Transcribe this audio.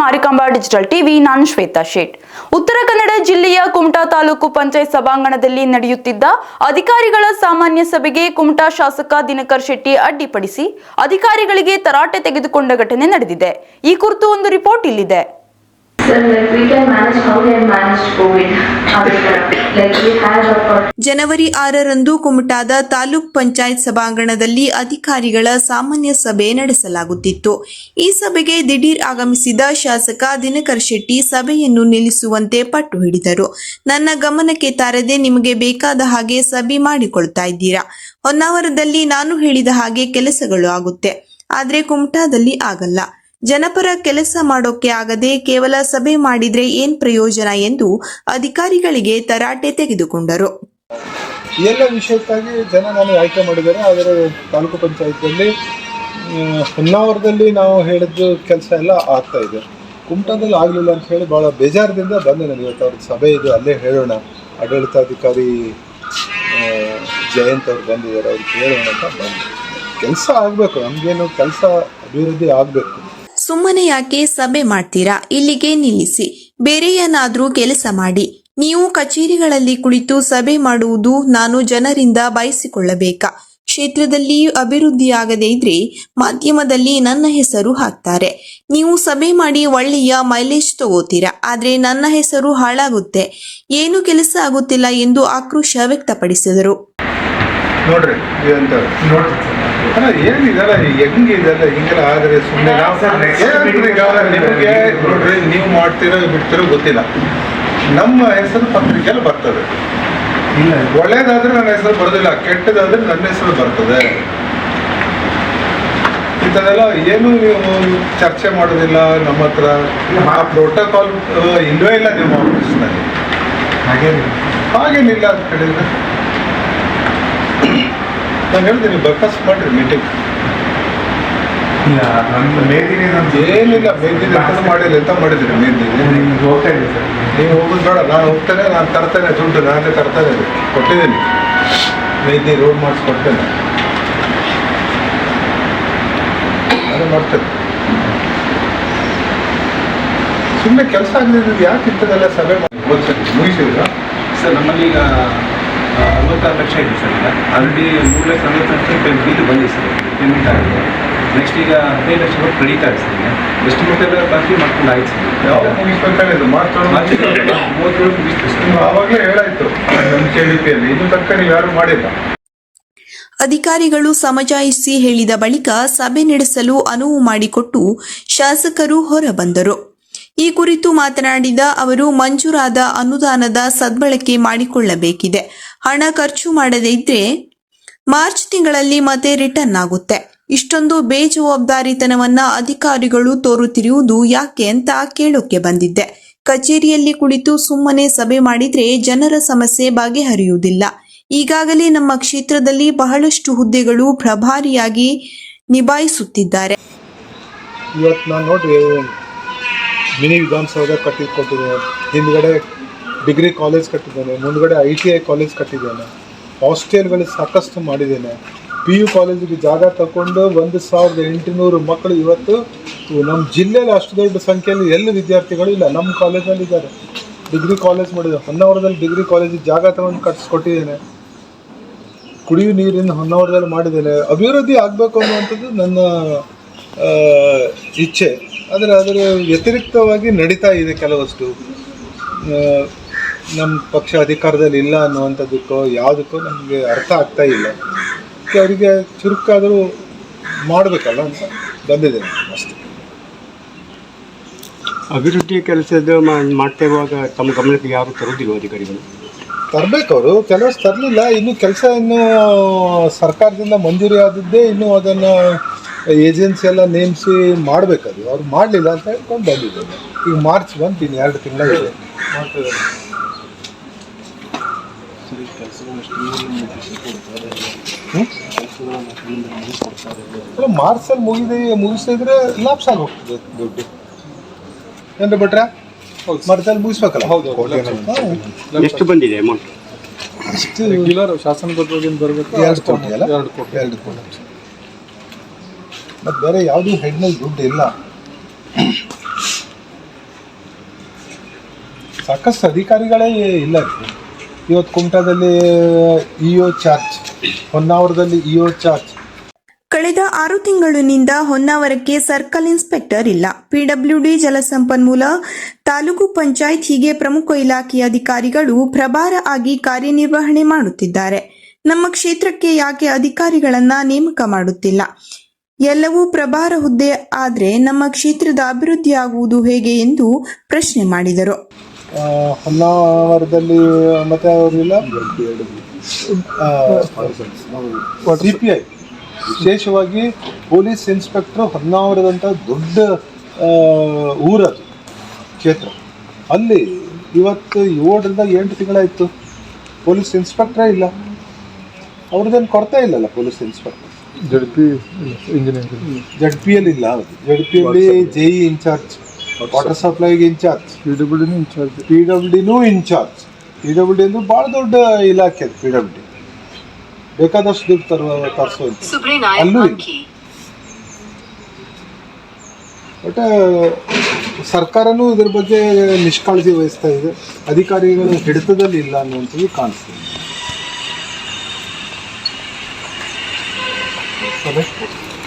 Marikamba digital TV, ನಾನು ಶ್ವೇತಾ ಶೇಟ್. ಉತ್ತರ ಕನ್ನಡ ಜಿಲ್ಲೆಯ ಕುಮಟಾ ತಾಲೂಕು ಪಂಚಾಯತ್ ಸಭಾಂಗಣದಲ್ಲಿ ನಡೆಯುತ್ತಿದ್ದ ಅಧಿಕಾರಿಗಳ ಸಾಮಾನ್ಯ ಸಭೆಗೆ ಕುಮಟಾ ಶಾಸಕ ದಿನಕರ್ ಶೆಟ್ಟಿ ಅಡ್ಡಿಪಡಿಸಿ ಅಧಿಕಾರಿಗಳಿಗೆ ತರಾಟೆ ತೆಗೆದುಕೊಂಡ ಘಟನೆ ನಡೆದಿದೆ. ಈ ಕುರಿತು ಒಂದು ರಿಪೋರ್ಟ್ ಇಲ್ಲಿದೆ. ಜನವರಿ ಆರರಂದು ಕುಮಟಾದ ತಾಲೂಕ್ ಪಂಚಾಯತ್ ಸಭಾಂಗಣದಲ್ಲಿ ಅಧಿಕಾರಿಗಳ ಸಾಮಾನ್ಯ ಸಭೆ ನಡೆಸಲಾಗುತ್ತಿತ್ತು. ಈ ಸಭೆಗೆ ದಿಢೀರ್ ಆಗಮಿಸಿದ ಶಾಸಕ ದಿನಕರ್ ಶೆಟ್ಟಿ ಸಭೆಯನ್ನು ನಿಲ್ಲಿಸುವಂತೆ ಪಟ್ಟು ಹಿಡಿದರು. ನನ್ನ ಗಮನಕ್ಕೆ ತಾರದೆ ನಿಮಗೆ ಬೇಕಾದ ಹಾಗೆ ಸಭೆ ಮಾಡಿಕೊಳ್ತಾ ಇದ್ದೀರಾ? ಹೊನ್ನಾವರದಲ್ಲಿ ನಾನು ಹೇಳಿದ ಹಾಗೆ ಕೆಲಸಗಳು ಆಗುತ್ತೆ. ಆದ್ರೆ ಕುಮಟಾದಲ್ಲಿ ಆಗಲ್ಲ. ಜನಪರ ಕೆಲಸ ಮಾಡೋಕೆ ಆಗದೆ ಕೇವಲ ಸಭೆ ಮಾಡಿದ್ರೆ ಏನ್ ಪ್ರಯೋಜನ ಎಂದು ಅಧಿಕಾರಿಗಳಿಗೆ ತರಾಟೆ ತೆಗೆದುಕೊಂಡರು. ಎಲ್ಲ ವಿಷಯಕ್ಕಾಗಿ ಜನ ನಾನು ಆಯ್ಕೆ ಮಾಡಿದ್ದಾರೆ. ಆದರೆ ತಾಲೂಕು ಪಂಚಾಯತ್ನಲ್ಲಿ ಹೊನ್ನಾವರದಲ್ಲಿ ನಾವು ಹೇಳಿದ್ದು ಕೆಲಸ ಎಲ್ಲ ಆಗ್ತಾ ಇದೆ. ಕುಮಟಾದಲ್ಲಿ ಆಗಲಿಲ್ಲ ಅಂತ ಹೇಳಿ ಭಾಳ ಬೇಜಾರದಿಂದ ಬಂದೆ ನನಗೆ ಇವತ್ತು. ಅವ್ರದ್ದು ಸಭೆ ಇದು, ಅಲ್ಲೇ ಹೇಳೋಣ. ಆಡಳಿತಾಧಿಕಾರಿ ಜಯಂತ್ ಅವ್ರು ಬಂದಿದ್ದಾರೆ, ಅವ್ರಿಗೆ ಹೇಳೋಣ ಅಂತ ಬಂದೆ. ಕೆಲಸ ಆಗಬೇಕು, ನಮಗೇನು ಕೆಲಸ ಅಭಿವೃದ್ಧಿ ಆಗಬೇಕು. ಸುಮ್ಮನೆ ಯಾಕೆ ಸಭೆ ಮಾಡ್ತೀರಾ? ಇಲ್ಲಿಗೆ ನಿಲ್ಲಿಸಿ. ಬೇರೆ ಏನಾದ್ರೂ ಕೆಲಸ ಮಾಡಿ. ನೀವು ಕಚೇರಿಗಳಲ್ಲಿ ಕುಳಿತು ಸಭೆ ಮಾಡುವುದು ನಾನು ಜನರಿಂದ ಬಯಸಿಕೊಳ್ಳಬೇಕಾ? ಕ್ಷೇತ್ರದಲ್ಲಿ ಅಭಿವೃದ್ಧಿಯಾಗದೇ ಇದ್ರೆ ಮಾಧ್ಯಮದಲ್ಲಿ ನನ್ನ ಹೆಸರು ಹಾಕ್ತಾರೆ. ನೀವು ಸಭೆ ಮಾಡಿ ಒಳ್ಳೆಯ ಮೈಲೇಜ್ ತಗೋತೀರಾ? ಆದ್ರೆ ನನ್ನ ಹೆಸರು ಹಾಳಾಗುತ್ತೆ. ಏನು ಕೆಲಸ ಆಗುತ್ತಿಲ್ಲ ಎಂದು ಆಕ್ರೋಶ ವ್ಯಕ್ತಪಡಿಸಿದರು. ನೋಡ್ರಿ. ಏನಿದೆಲ್ಲ ಹೆಂಗೆ ಇದೆಲ್ಲ ಹಿಂಗೆಲ್ಲ ಆದರೆ ಸುಮ್ಮನೆ ನಾವು ನಿಮಗೆ ನೋಡ್ರಿ ನೀವು ಮಾಡ್ತೀರೋ ಬಿಡ್ತೀರೋ ಗೊತ್ತಿಲ್ಲ. ನಮ್ಮ ಹೆಸರು ಪತ್ರಿಕೆಯಲ್ಲಿ ಬರ್ತದೆ. ಒಳ್ಳೇದಾದ್ರೆ ನನ್ನ ಹೆಸರು ಬರೋದಿಲ್ಲ ಕೆಟ್ಟದಾದ್ರೆ ನನ್ನ ಹೆಸರು ಬರ್ತದೆ. ಇಂಥದ್ದೆಲ್ಲ ಏನು ನೀವು ಚರ್ಚೆ ಮಾಡೋದಿಲ್ಲ ನಮ್ಮ ಹತ್ರ ಆ ಪ್ರೋಟೋಕಾಲ್ ಇಲ್ಲವೇ ಇಲ್ಲ ನಿಮ್ಮ ಆಫೀಸ್ನಲ್ಲಿ ಹಾಗೇನಿಲ್ಲ ಅಂತ ಹೇಳಿದ್ರೆ? ನಾನು ಹೇಳ್ತೀನಿ ಬರ್ಕಸ್ ಮಾಡ್ರಿ ಮೀಟಿಂಗ್ ಇಲ್ಲ ನಮ್ಮ ಮೇದಿನೇ ನಮ್ದು ಏನಿಲ್ಲ ಮೇದಿನ ಎಂತ ಮಾಡಿಲ್ಲ ಎಂತ ಮಾಡಿದ್ರಿ ಮೇದಿನಿ ನಿಮ್ಗೆ ಹೋಗ್ತಾ ಇದೆ ಸರ್. ನೀವು ಹೋಗೋದು ಬೇಡ ನಾನು ಹೋಗ್ತೇನೆ ನಾನು ತರ್ತೇನೆ ದುಡ್ಡು ನಾನೇ ತರ್ತೇನೆ. ಕೊಟ್ಟಿದ್ದೀನಿ. ಮೇದಿ ರೋಡ್ ಮಾಡಿಸ್ಕೊಡ್ತೇನೆ ನಾನು ಮಾಡ್ತೇನೆ. ಸುಮ್ಮನೆ ಕೆಲಸ ಆಗಲಿದ್ದು ಯಾಕೆ ಇಂಥದ್ದೆಲ್ಲ ಸಭೆ ಮಾಡಿ? ಮುಗಿಸಿದ್ರ? ಸರ್ ನಮ್ಮಲ್ಲಿ ಈಗ ಆ, ಅರವತ್ತಾರು ಲಕ್ಷ ಇದೆ ಸರ್ ಈಗ. ಆಲ್ರೆಡಿ ಮೂರು ಲಕ್ಷ ಅರವತ್ತು ಲಕ್ಷ ಬಿಲ್ ಬಂದಿದೆ ಸರ್. ಪೇಮೆಂಟ್ ಆಗಿದೆ. ನೆಕ್ಸ್ಟ್ ಈಗ ಹದಿನೈದು ಲಕ್ಷ ರೂಪಾಯಿ ಕ್ರೆಡಿಟ್ ಆಗಿದೆ ಸರ್ ಈಗ. ಎಷ್ಟು ಎಲ್ಲ ಬಾಕಿ ಮಾಡ್ಕೊಂಡು ಆಯ್ತು ಸರ್. ಮೂವತ್ತೇಳು ಮುಗಿಸ್ತು ಆವಾಗಲೇ ಹೇಳಾಯ್ತು ನಮ್ಮ ಕೆ ಡಿ ಪಿಯಲ್ಲಿ. ಇನ್ನು ತನಕ ನೀವು ಯಾರು ಮಾಡಿಲ್ಲ. ಅಧಿಕಾರಿಗಳು ಸಮಜಾಯಿಸಿ ಹೇಳಿದ ಬಳಿಕ ಸಭೆ ನಡೆಸಲು ಅನುವು ಮಾಡಿಕೊಟ್ಟು ಶಾಸಕರು ಹೊರಬಂದರು. ಈ ಕುರಿತು ಮಾತನಾಡಿದ ಅವರು, ಮಂಜೂರಾದ ಅನುದಾನದ ಸದ್ಬಳಕೆ ಮಾಡಿಕೊಳ್ಳಬೇಕಿದೆ. ಹಣ ಖರ್ಚು ಮಾಡದೇ ಇದ್ರೆ ಮಾರ್ಚ್ ತಿಂಗಳಲ್ಲಿ ಮತ್ತೆ ರಿಟರ್ನ್ ಆಗುತ್ತೆ. ಇಷ್ಟೊಂದು ಬೇಜವಾಬ್ದಾರಿತನವನ್ನ ಅಧಿಕಾರಿಗಳು ತೋರುತ್ತಿರುವುದು ಯಾಕೆ ಅಂತ ಕೇಳೋಕೆ ಬಂದಿದ್ದೆ. ಕಚೇರಿಯಲ್ಲಿ ಕುಳಿತು ಸುಮ್ಮನೆ ಸಭೆ ಮಾಡಿದ್ರೆ ಜನರ ಸಮಸ್ಯೆ ಬಗೆಹರಿಯುವುದಿಲ್ಲ. ಈಗಾಗಲೇ ನಮ್ಮ ಕ್ಷೇತ್ರದಲ್ಲಿ ಬಹಳಷ್ಟು ಹುದ್ದೆಗಳು ಪ್ರಭಾರಿಯಾಗಿ ನಿಭಾಯಿಸುತ್ತಿದ್ದಾರೆ. ಮಿನಿ ವಿಧಾನಸೌಧ ಕಟ್ಟಿಕೊಟ್ಟಿದ್ದೇನೆ ಹಿಂದ್ಗಡೆ ಡಿಗ್ರಿ ಕಾಲೇಜ್ ಕಟ್ಟಿದ್ದೇನೆ. ಮುಂದ್ಗಡೆ ಐ ಟಿ ಐ ಕಾಲೇಜ್ ಕಟ್ಟಿದ್ದೇನೆ. ಹಾಸ್ಟೆಲ್ಗಳು ಸಾಕಷ್ಟು ಮಾಡಿದ್ದೇನೆ. ಪಿ ಯು ಕಾಲೇಜಿಗೆ ಜಾಗ ತಗೊಂಡು ಒಂದು ಸಾವಿರದ ಎಂಟುನೂರು ಮಕ್ಕಳು ಇವತ್ತು ನಮ್ಮ ಜಿಲ್ಲೆಯಲ್ಲಿ ಅಷ್ಟು ದೊಡ್ಡ ಸಂಖ್ಯೆಯಲ್ಲಿ ಎಲ್ಲಿ ವಿದ್ಯಾರ್ಥಿಗಳು ಇಲ್ಲ. ನಮ್ಮ ಕಾಲೇಜಲ್ಲಿ ಇದ್ದಾರೆ. ಡಿಗ್ರಿ ಕಾಲೇಜ್ ಮಾಡಿದೆ ಹೊನ್ನಾವರದಲ್ಲಿ ಡಿಗ್ರಿ ಕಾಲೇಜಿಗೆ ಜಾಗ ತಗೊಂಡು ಕಟ್ಟಿಸ್ಕೊಟ್ಟಿದ್ದೇನೆ. ಕುಡಿಯುವ ನೀರಿನ ಹೊನ್ನಾವರದಲ್ಲಿ ಮಾಡಿದ್ದೇನೆ. ಅಭಿವೃದ್ಧಿ ಆಗಬೇಕು ಅನ್ನುವಂಥದ್ದು ನನ್ನ ಇಚ್ಛೆ. ಆದರೆ ಅದರ ವ್ಯತಿರಿಕ್ತವಾಗಿ ನಡೀತಾ ಇದೆ ಕೆಲವಷ್ಟು. ನಮ್ಮ ಪಕ್ಷ ಅಧಿಕಾರದಲ್ಲಿ ಇಲ್ಲ ಅನ್ನುವಂಥದ್ದಕ್ಕೋ ಯಾವುದಕ್ಕೋ ನಮಗೆ ಅರ್ಥ ಆಗ್ತಾ ಇಲ್ಲ. ಅವರಿಗೆ ಚುರುಕಾದರೂ ಮಾಡಬೇಕಲ್ಲ ಅಂತ ಬಂದಿದೆ ಅಷ್ಟೇ. ಅಭಿವೃದ್ಧಿ ಕೆಲಸದ ಮಾಡ್ತಾ ಇರುವಾಗ ತಮ್ಮ ಗಮನಕ್ಕೆ ಯಾರು ತರುವುದಿಲ್ಲ ಅಧಿಕಾರಿಗಳು? ತರಬೇಕು ಅವರು ಕೆಲವಷ್ಟು ತರಲಿಲ್ಲ. ಇನ್ನು ಕೆಲಸ ಇನ್ನೂ ಸರ್ಕಾರದಿಂದ ಮಂಜೂರಿ ಆದದ್ದೇ ಇನ್ನೂ ಅದನ್ನು ಏಜೆನ್ಸಿ ಎಲ್ಲ ನೇಮಿಸಿ ಮಾಡಬೇಕದು. ಅವ್ರು ಮಾಡಲಿಲ್ಲ ಅಂತ ಹೇಳ್ಕೊಂಡು ಬಂದಿದ್ದೇನೆ ಈಗ ಮಾರ್ಚ್ ಬಂತೀನಿ ಎರಡು ತಿಂಗಳ ಇದೆ ಮಾರ್ಚಲ್ಲಿ ಮುಗಿದ ಮುಗಿಸಿದ್ರೆ ಲಾಪ್ಸ್ ಆಗಿ ಹೋಗ್ತದೆ ದುಡ್ಡು. ಏನ್ರಿ ಬಿಟ್ರೆ ಮಾರ್ಚಲ್ಲಿ ಮುಗಿಸ್ಬೇಕಲ್ಲ? ಹೌದು ಎಷ್ಟು ಬಂದಿದೆ ಅಮೌಂಟ್ ಅಷ್ಟು ಶಾಸನ ಬರಬೇಕು? ಎರಡು ಕೋಟಿ ಅಲ್ಲ? ಎರಡು ಕೋಟಿ. ಎರಡು ಕೋಟಿ. ಮತ್ತು ಬೇರೆ ಯಾವುದೂ ಹೆಡ್ನಲ್ಲಿ ದುಡ್ಡು ಇಲ್ಲ. ಸಾಕಷ್ಟು ಅಧಿಕಾರಿಗಳೇ ಇಲ್ಲ. ಇವತ್ತು ಕುಮಟಾದಲ್ಲಿ ಇ ಒ ಚಾರ್ಜ್ ಹೊನ್ನಾವರದಲ್ಲಿ ಇ ಒ ಚಾರ್ಜ್ ಕಳೆದ ಆರು ತಿಂಗಳಿನಿಂದ ಹೊನ್ನಾವರಕ್ಕೆ ಸರ್ಕಲ್ ಇನ್ಸ್ಪೆಕ್ಟರ್ ಇಲ್ಲ. ಪಿಡಬ್ಲ್ಯೂಡಿ ಜಲಸಂಪನ್ಮೂಲ, ತಾಲೂಕು ಪಂಚಾಯತ್ ಹೀಗೆ ಪ್ರಮುಖ ಇಲಾಖೆಯ ಅಧಿಕಾರಿಗಳು ಪ್ರಭಾರ ಆಗಿ ಕಾರ್ಯನಿರ್ವಹಣೆ ಮಾಡುತ್ತಿದ್ದಾರೆ. ನಮ್ಮ ಕ್ಷೇತ್ರಕ್ಕೆ ಯಾಕೆ ಅಧಿಕಾರಿಗಳನ್ನ ನೇಮಕ ಮಾಡುತ್ತಿಲ್ಲ? ಎಲ್ಲವೂ ಪ್ರಭಾರ ಹುದ್ದೆ ಆದರೆ ನಮ್ಮ ಕ್ಷೇತ್ರದ ಅಭಿವೃದ್ಧಿ ಆಗುವುದು ಹೇಗೆ ಎಂದು ಪ್ರಶ್ನೆ ಮಾಡಿದರು. ಹೊನ್ನಾವರದಲ್ಲಿ ಮತ್ತೆ ಅವರಿಲ್ಲ ವಿಶೇಷವಾಗಿ ಪೊಲೀಸ್ ಇನ್ಸ್ಪೆಕ್ಟರ್ ಹೊನ್ನಾವರದಂಥ ದೊಡ್ಡ ಊರ ಕ್ಷೇತ್ರ. ಅಲ್ಲಿ ಇವತ್ತು ಏಳರಿಂದ ಎಂಟು ತಿಂಗಳಾಯಿತು. ಪೊಲೀಸ್ ಇನ್ಸ್ಪೆಕ್ಟ್ರೇ ಇಲ್ಲ. ಅವ್ರದ್ದೇನು ಕೊರತೆ ಇಲ್ಲಲ್ಲ police inspector? ZP engineering Z P L ಇಲ್ಲ ಜಡ್ ಪಿ ಅಲ್ಲಿ J E incharge water ಸಪ್ಲೈಗೆ incharge P W incharge P W ಡಿನೂ incharge P W D ಅಂದ್ರೆ ಭಾಳ ದೊಡ್ಡ ಇಲಾಖೆ ಅದು ಪಿ ಡಬ್ಲ್ಯೂ ಡಿ ಬೇಕಾದಷ್ಟು ದುಡ್ಡು ತರುವ ತರಿಸೋ ಅಲ್ಲೂ ಇಲ್ಲ. ಬಟ್ ಸರ್ಕಾರನೂ ಇದ್ರ ಬಗ್ಗೆ ನಿಷ್ಕಾಳಜಿ ವಹಿಸ್ತಾ ಇದೆ. ಅಧಿಕಾರಿಗಳು ಹಿಡಿತದಲ್ಲಿ ಇಲ್ಲ ಅನ್ನುವಂಥದ್ದು ಕಾಣಿಸ್ತಿದೆ. ね。